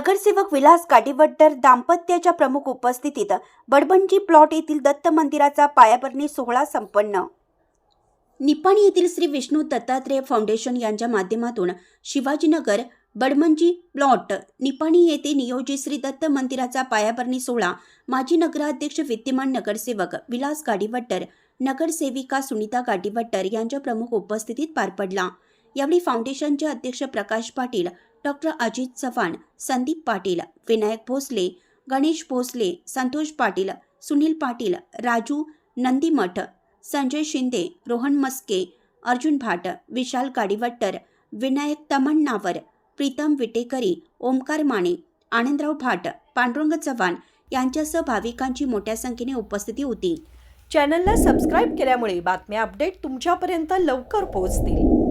नगरसेवक विलास काटीवड्डर दाम्पत्याच्या प्रमुख उपस्थितीत बडबंजी प्लॉट येथील दत्त मंदिराचा पायाभरणी सोहळा संपन्न. निपाणी येथील श्री विष्णू दत्तात्रेय फाउंडेशन यांच्या माध्यमातून शिवाजीनगर बडमंजी प्लॉट निपाणी येथे नियोजित श्री दत्त मंदिराचा पायाभरणी सोहळा माजी नगराध्यक्ष विद्यमान नगरसेवक विलास गाडीवट्टर नगरसेविका सुनीता गाडीवट्टर यांच्या प्रमुख उपस्थितीत पार पडला. यावेळी फाउंडेशनचे अध्यक्ष प्रकाश पाटील डॉक्टर अजित चव्हाण संदीप पाटील विनायक भोसले गणेश भोसले संतोष पाटील सुनील पाटील राजू नंदीमठ संजय शिंदे रोहन मस्के अर्जुन भाट विशाल गाडीवट्टर विनायक तमण्णावर प्रीतम विटेकरी ओमकार माने आनंदराव भाट पांडुरंग चव्हाण यांच्यासह भाविकांची मोठ्या संख्येने उपस्थिती होती. चॅनलला सबस्क्राईब केल्यामुळे बातम्या अपडेट तुमच्यापर्यंत लवकर पोहोचतील.